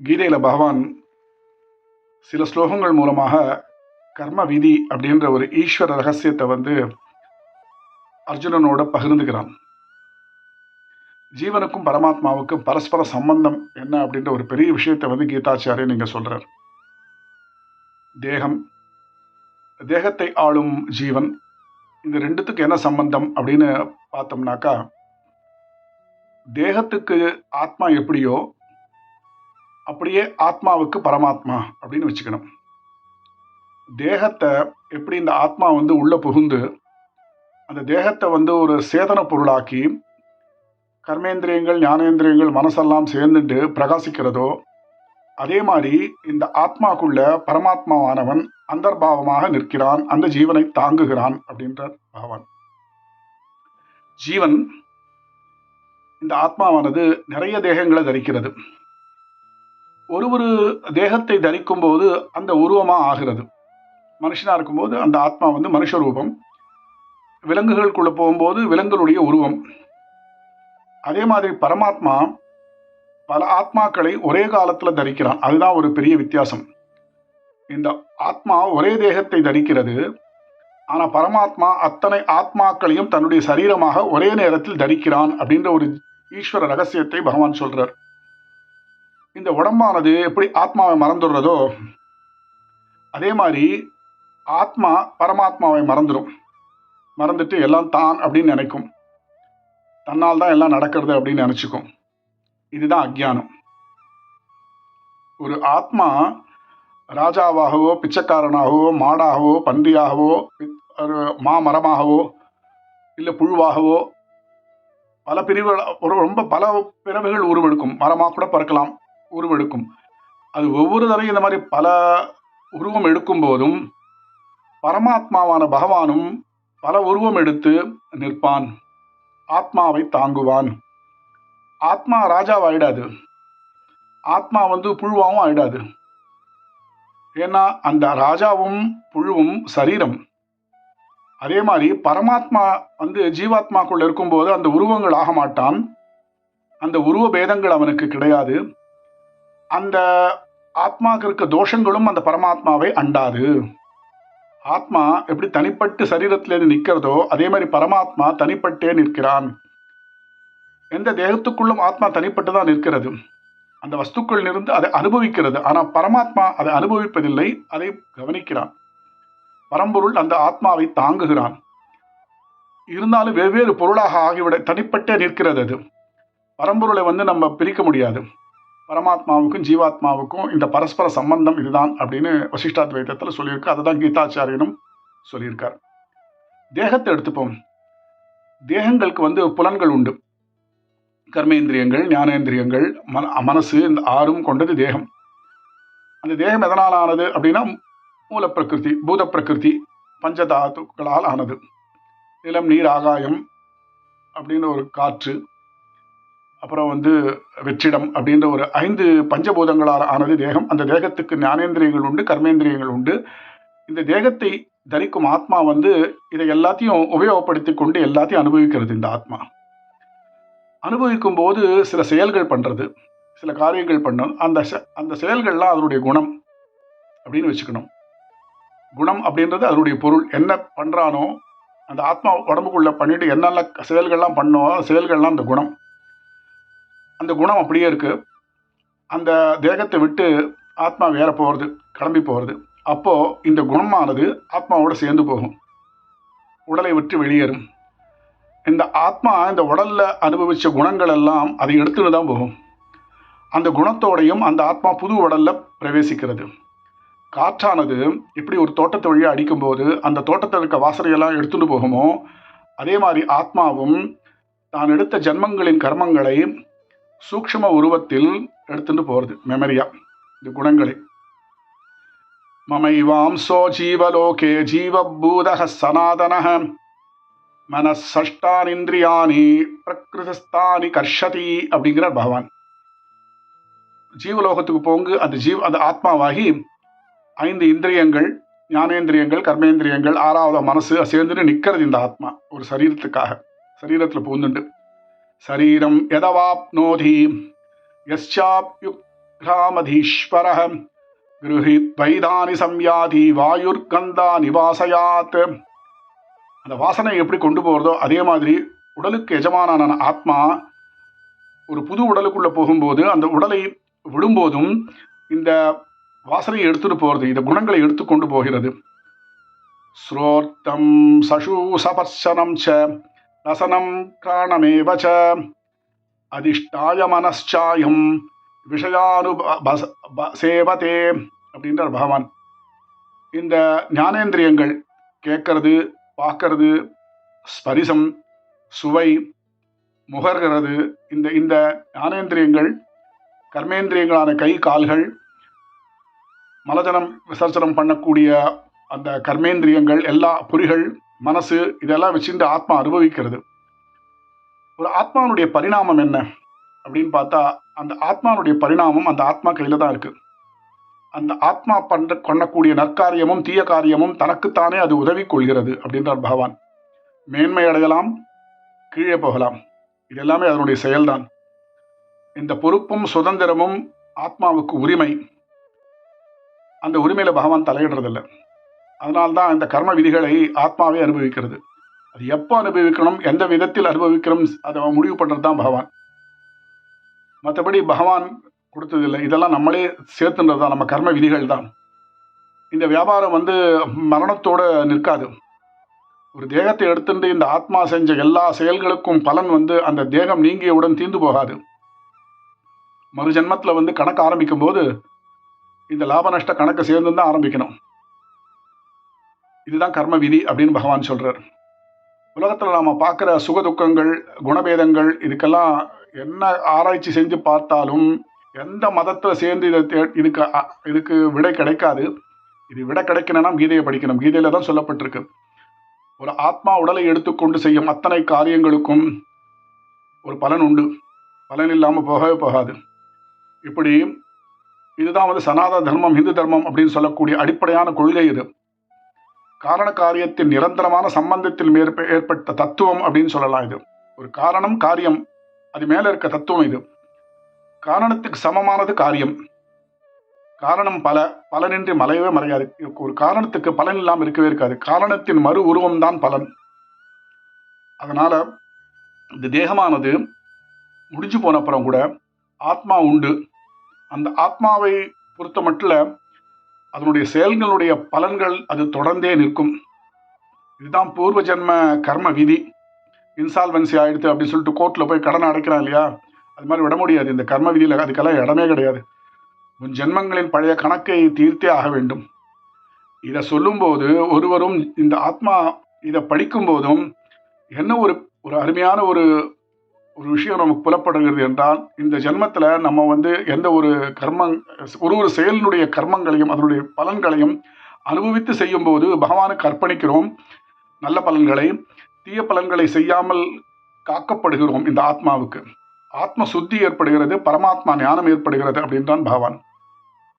கீதையில் பகவான் சில ஸ்லோகங்கள் மூலமாக கர்ம விதி அப்படின்ற ஒரு ஈஸ்வர ரகசியத்தை வந்து அர்ஜுனனோட பகிர்ந்துக்கிறான். ஜீவனுக்கும் பரமாத்மாவுக்கும் பரஸ்பர சம்பந்தம் என்ன அப்படின்ற ஒரு பெரிய விஷயத்தை வந்து கீதாச்சாரியன் நீங்கள் சொல்கிறார் தேகம் தேகத்தை ஆளும் ஜீவன் இந்த ரெண்டுத்துக்கு என்ன சம்பந்தம் அப்படின்னு பார்த்தோம்னாக்கா தேகத்துக்கு ஆத்மா எப்படியோ அப்படியே ஆத்மாவுக்கு பரமாத்மா அப்படின்னு வச்சுக்கணும். தேகத்தை எப்படி இந்த ஆத்மா வந்து உள்ள புகுந்து அந்த தேகத்தை வந்து ஒரு சேதன பொருளாக்கி கர்மேந்திரியங்கள் ஞானேந்திரியங்கள் மனசெல்லாம் சேர்ந்துட்டு பிரகாசிக்கிறதோ அதே மாதிரி இந்த ஆத்மாக்குள்ள பரமாத்மாவானவன் அந்தர்பாவமாக நிற்கிறான் அந்த ஜீவனை தாங்குகிறான் அப்படின்றார் பகவான். ஜீவன் இந்த ஆத்மாவானது நிறைய தேகங்களை தரிக்கிறது. ஒரு ஒரு தேகத்தை தரிக்கும் போது அந்த உருவமாக ஆகிறது. மனுஷனாக இருக்கும்போது அந்த ஆத்மா வந்து மனுஷ ரூபம். விலங்குகளுக்குள்ளே போகும்போது விலங்குகளுடைய உருவம். அதே மாதிரி பரமாத்மா பல ஆத்மாக்களை ஒரே காலத்தில் தரிக்கிறான் அதுதான் ஒரு பெரிய வித்தியாசம். இந்த ஆத்மா ஒரே தேகத்தை தரிக்கிறது ஆனால் பரமாத்மா அத்தனை ஆத்மாக்களையும் தன்னுடைய சரீரமாக ஒரே நேரத்தில் தரிக்கிறான் அப்படின்ற ஒரு ஈஸ்வர ரகசியத்தை பகவான் சொல்கிறார் இந்த உடம்பானது எப்படி ஆத்மாவை மறந்துடுறதோ அதே மாதிரி ஆத்மா பரமாத்மாவை மறந்துடும். மறந்துட்டு எல்லாம் தான் அப்படின்னு நினைக்கும். தன்னால் தான் எல்லாம் நடக்கிறது அப்படின்னு நினச்சிக்கும். இதுதான் அஜ்ஞானம். ஒரு ஆத்மா ராஜாவாகவோ பிச்சைக்காரனாகவோ மாடாகவோ பன்றியாகவோ ஒரு மாமரமாகவோ இல்லை புழுவாகவோ பல பிரிவுகள் ஒரு ரொம்ப பல பிறவைகள் உருவெடுக்கும். மரமாக கூட பறக்கலாம். உருவெடுக்கும். அது ஒவ்வொரு தடவையும் இந்த மாதிரி பல உருவம் எடுக்கும் போதும் பரமாத்மாவான பகவானும் பல உருவம் எடுத்து நிற்பான். ஆத்மாவை தாங்குவான். ஆத்மா ராஜாவாயிடாது ஆத்மா வந்து புழுவாகவும் ஆயிடாது. ஏன்னா அந்த ராஜாவும் புழுவும் சரீரம். அதே மாதிரி பரமாத்மா வந்து ஜீவாத்மாக்குள்ள இருக்கும்போது அந்த உருவங்கள் ஆக மாட்டான் அந்த உருவ பேதங்கள் அவனுக்கு கிடையாது. அந்த ஆத்மாவுக்கு இருக்க தோஷங்களும் அந்த பரமாத்மாவை அண்டாது. ஆத்மா எப்படி தனிப்பட்டு சரீரத்திலேருந்து நிற்கிறதோ அதே மாதிரி பரமாத்மா தனிப்பட்டே நிற்கிறான். எந்த தேகத்துக்குள்ளும் ஆத்மா தனிப்பட்டு தான் நிற்கிறது. அந்த வஸ்துக்கள் இருந்து அதை அனுபவிக்கிறது. ஆனால் பரமாத்மா அதை அனுபவிப்பதில்லை அதை கவனிக்கிறான். பரம்பொருள் அந்த ஆத்மாவை தாங்குகிறான். இருந்தாலும் வெவ்வேறு பொருளாக ஆகிவிட தனிப்பட்டே நிற்கிறது அது. பரம்பொருளை வந்து நம்ம பிரிக்க முடியாது. பரமாத்மாவுக்கும் ஜீவாத்மாவுக்கும் இந்த பரஸ்பர சம்பந்தம் இதுதான் அப்படின்னு வசிஷ்டாத்வைத்தத்தில் சொல்லியிருக்கு. அதுதான் கீதாச்சாரியனும் சொல்லியிருக்கார். தேகத்தை எடுத்துப்போம். தேகங்களுக்கு வந்து புலன்கள் உண்டு. கர்மேந்திரியங்கள் ஞானேந்திரியங்கள் மன மனசு இந்த ஆறும் கொண்டது தேகம். அந்த தேகம் எதனால் ஆனது அப்படின்னா மூலப்பிரகிருதி பூத பிரகிருதி பஞ்சதாத்துக்களால் ஆனது. நிலம் நீர் ஆகாயம் அப்படின்னு ஒரு காற்று அப்புறம் வந்து வெற்றிடம் அப்படின்ற ஒரு ஐந்து பஞ்சபூதங்களால் ஆனது தேகம். அந்த தேகத்துக்கு ஞானேந்திரியங்கள் உண்டு கர்மேந்திரியங்கள் உண்டு. இந்த தேகத்தை தரிக்கும் ஆத்மா வந்து இதை எல்லாத்தையும் உபயோகப்படுத்தி கொண்டு எல்லாத்தையும் அனுபவிக்கிறது இந்த ஆத்மா. அனுபவிக்கும் போது சில செயல்கள் பண்ணுறது சில காரியங்கள் பண்ணும் அந்த அந்த செயல்கள்லாம் அதனுடைய குணம் அப்படின்னு வச்சுக்கணும். குணம் அப்படின்றது அதனுடைய பொருள். என்ன பண்ணுறானோ அந்த ஆத்மா உடம்புக்குள்ளே பண்ணிட்டு என்னென்ன செயல்கள்லாம் பண்ணோ செயல்கள்லாம் அந்த குணம். அந்த குணம் அப்படியே இருக்குது அந்த தேகத்தை விட்டு ஆத்மா வேற போகிறது கிளம்பி போகிறது அப்போது இந்த குணமானது ஆத்மாவோடு சேர்ந்து போகும். உடலை விட்டு வெளியேறும். இந்த ஆத்மா இந்த உடலில் அனுபவித்த குணங்கள் எல்லாம் அதை எடுத்துன்னு தான் போகும். அந்த குணத்தோடையும் அந்த ஆத்மா புது உடலில் பிரவேசிக்கிறது. காற்றானது எப்படி ஒரு தோட்டத்தை வழியாக அடிக்கும்போது அந்த தோட்டத்தில் இருக்க வாசனையெல்லாம் எடுத்துகிட்டு போகுமோ அதே மாதிரி ஆத்மாவும் தான் எடுத்த ஜன்மங்களின் கர்மங்களை சூக்ஷ்ம உருவத்தில் எடுத்துட்டு போகிறது மெமரியா இந்த குணங்களை. மமைவாம்சோ ஜீவலோகே ஜீவபூதக சனாதன மனசஷ்டானிந்திரியானி பிரகிருதஸ்தானி கர்ஷதி அப்படிங்கிறார் பகவான். ஜீவலோகத்துக்கு போங்கு அந்த ஜீவ் அந்த ஆத்மாவாகி ஐந்து இந்திரியங்கள் ஞானேந்திரியங்கள் கர்மேந்திரியங்கள் ஆறாவது மனசு சேர்ந்துட்டு நிற்கிறது இந்த ஆத்மா ஒரு சரீரத்துக்காக. சரீரத்தில் பூந்துண்டு சரீரம் எதவாப்னோதி யஸ்சாப்யுக் கிராமதீஸ்வர கிருஹித்வைதானி சம்யாதி வாயுர்கந்தா நிவாசயாத் அந்த வாசனை எப்படி கொண்டு போகிறதோ அதே மாதிரி உடலுக்கு எஜமானான ஆத்மா ஒரு புது உடலுக்குள்ளே போகும்போது அந்த உடலை விடும்போதும் இந்த வாசனையை எடுத்துகிட்டு போகிறது இந்த குணங்களை எடுத்து கொண்டு போகிறது. ஸ்ரோர்த்தம் சசூசபர்சனம் ச. ரசனம் கிராணமேவ ச. அதிஷ்டாய மனச்சாயம் விஷயானு ப- சேவதே அப்படின்றார் பகவான். இந்த ஞானேந்திரியங்கள் கேட்கறது பார்க்கறது ஸ்பரிசம் சுவை முகர்கிறது இந்த இந்த ஞானேந்திரியங்கள் கர்மேந்திரியங்களான கை கால்கள் மலஜனம் விசர்ஜனம் பண்ணக்கூடிய அந்த கர்மேந்திரியங்கள் எல்லா பொறிகள் மனசு இதெல்லாம் வச்சுட்டு ஆத்மா அனுபவிக்கிறது. ஒரு ஆத்மாவுடைய பரிணாமம் என்ன? அப்படின்னு பார்த்தா அந்த ஆத்மாவுடைய பரிணாமம் அந்த ஆத்மா கையில் தான் இருக்கு. அந்த ஆத்மா பண்ற பண்ணக்கூடிய நற்காரியமும் தீய காரியமும் தனக்குத்தானே அது உதவி கொள்கிறது அப்படின்றார் பகவான். மேன்மை அடையலாம் கீழே போகலாம். இது எல்லாமே அதனுடைய செயல்தான். இந்த பொறுப்பும் சுதந்திரமும் ஆத்மாவுக்கு உரிமை. அந்த உரிமையில பகவான் தலையிடுறதில்ல. அதனால்தான் இந்த கர்ம விதிகளை ஆத்மாவே அனுபவிக்கிறது. அது எப்போ அனுபவிக்கணும் எந்த விதத்தில் அனுபவிக்கணும் அதை முடிவு பண்ணுறது தான் பகவான். மற்றபடி பகவான் கொடுத்ததில்லை. இதெல்லாம் நம்மளே சேர்த்துன்றது தான் நம்ம கர்ம விதிகள் தான் இந்த வியாபாரம் வந்து மரணத்தோடு நிற்காது. ஒரு தேகத்தை எடுத்துட்டு இந்த ஆத்மா செஞ்ச எல்லா செயல்களுக்கும் பலன் வந்து அந்த தேகம் நீங்கியவுடன் தீர்ந்து போகாது. மறு ஜென்மத்தில் வந்து கணக்கு ஆரம்பிக்கும் போது இந்த லாப நஷ்ட கணக்கு சேர்ந்து தான் ஆரம்பிக்கணும். இதுதான் கர்ம விதி அப்படின்னு பகவான் சொல்கிறார் உலகத்தில் நாம் பார்க்குற சுக துக்கங்கள் குணபேதங்கள் இதுக்கெல்லாம் என்ன ஆராய்ச்சி செஞ்சு பார்த்தாலும் எந்த மதத்தில் சேர்ந்து இதை தே- இதுக்கு அ- இதுக்கு விடை கிடைக்காது. இது விடை கிடைக்கணும்னா கீதையை படிக்கணும். கீதையில் தான் சொல்லப்பட்டிருக்கு. ஒரு ஆத்மா உடலை எடுத்துக்கொண்டு செய்யும் அத்தனை காரியங்களுக்கும் ஒரு பலன் உண்டு. பலன் இல்லாமல் போகவே போகாது. இப்படி இதுதான் வந்து சனாத தர்மம் இந்து தர்மம் அப்படின்னு சொல்லக்கூடிய அடிப்படையான கொள்கை இது. காரண காரியத்தின் நிரந்தரமான சம்பந்தத்தில் மேற்ப ஏற்பட்ட தத்துவம் அப்படின்னு சொல்லலாம் இது. ஒரு காரணம் காரியம். அது மேலே இருக்க தத்துவம் இது. காரணத்துக்கு சமமானது காரியம். காரணம் பல பலனின்றி மலையவே மறையாது. ஒரு காரணத்துக்கு பலன் இல்லாமல் இருக்கவே இருக்காது. காரணத்தின் மறு உருவம்தான் பலன். அதனால் இந்த தேகமானது முடிஞ்சு போன அப்புறம் கூட ஆத்மா உண்டு. அந்த ஆத்மாவை பொறுத்த மட்டும் அதனுடைய செயல்களுடைய பலன்கள் அது தொடர்ந்தே நிற்கும். இதுதான் பூர்வ ஜென்ம கர்ம விதி. இன்சால்வன்சி ஆயிடுத்து அப்படின்னு சொல்லிட்டு கோர்ட்டில் போய் கடனை அடைக்கிறான் இல்லையா? அது மாதிரி விட முடியாது. இந்த கர்ம விதியில் அதுக்கெல்லாம் இடமே கிடையாது. உன் ஜென்மங்களின் பழைய கணக்கை தீர்த்தே ஆக வேண்டும். இதை சொல்லும்போது ஒருவரும் இந்த ஆத்மா இதை படிக்கும்போதும் என்ன ஒரு ஒரு அருமையான ஒரு ஒரு விஷயம் நமக்கு புலப்படுகிறது என்றால் இந்த ஜென்மத்தில் நம்ம வந்து எந்த ஒரு கர்மம் ஒரு ஒரு செயலினுடைய கர்மங்களையும் அதனுடைய பலன்களையும் அனுபவித்து செய்யும்போது பகவானுக்கு அர்ப்பணிக்கிறோம். நல்ல பலன்களை தீய பலன்களை செய்யாமல் காக்கப்படுகிறோம் இந்த ஆத்மாவுக்கு. ஆத்ம சுத்தி ஏற்படுகிறது பரமாத்மா ஞானம் ஏற்படுகிறது அப்படின்றான் பகவான்